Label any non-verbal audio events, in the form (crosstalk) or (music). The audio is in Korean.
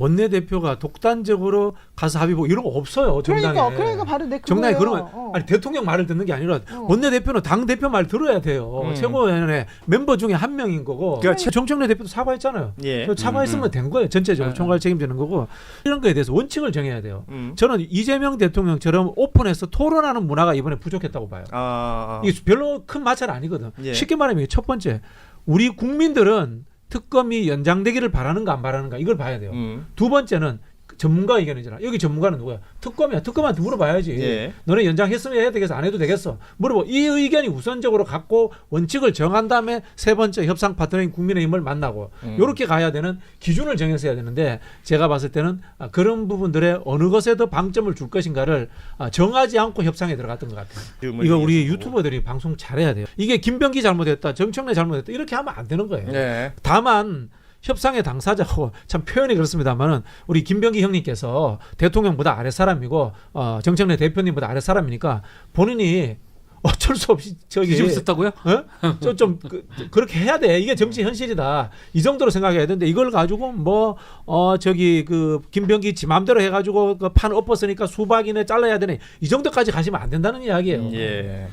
원내대표가 독단적으로 가서 합의보 이런 거 없어요 정당에. 그러니까 그러니까 바로 내 정당에. 그러면 어. 아니 대통령 말을 듣는 게 아니라 어. 원내대표는 당 대표 말 들어야 돼요. 음. 최고위원회 멤버 중에 한 명인 거고. 그러니까 정청래 대표도 사과했잖아요. 예. 저 사과했으면 음, 된 거예요. 전체적으로 음. 총괄 책임지는 거고 이런 거에 대해서 원칙을 정해야 돼요. 음. 저는 이재명 대통령처럼 오픈해서 토론하는 문화가 이번에 부족했다고 봐요. 아, 이게 별로 큰 마찰 아니거든. 예. 쉽게 말하면 이게 첫 번째 우리 국민들은 특검이 연장되기를 바라는가 안 바라는가 이걸 봐야 돼요. 음. 두 번째는 그 전문가 의견이잖아. 여기 전문가는 누구야? 특검이야. 특검한테 물어봐야지. 예. 너네 연장했으면 해야 되겠어? 안 해도 되겠어? 물어보. 이 의견이 우선적으로 갖고 원칙을 정한 다음에 세 번째 협상 파트너인 국민의힘을 만나고 음. 이렇게 가야 되는 기준을 정해서 해야 되는데 제가 봤을 때는 아, 그런 부분들에 어느 것에 더 방점을 줄 것인가를 아, 정하지 않고 협상에 들어갔던 것 같아요. 음. 이거 우리 유튜버들이 방송 잘해야 돼요. 이게 김병기 잘못했다, 정청래 잘못했다 이렇게 하면 안 되는 거예요. 네. 다만 협상의 당사자고 (laughs) 참 표현이 그렇습니다만은 우리 김병기 형님께서 대통령보다 아래 사람이고 어, 정청래 대표님보다 아래 사람이니까 본인이 어쩔 수 없이 저기 뒤집어 썼다고요? 어? 좀, 좀 그, 그렇게 해야 돼. 이게 정치 현실이다. 이 정도로 생각해야 되는데 이걸 가지고 뭐 어 저기 그 김병기 지 맘대로 해가지고 그 판 엎었으니까 수박이네 잘라야 되네. 이 정도까지 가시면 안 된다는 이야기예요. 예.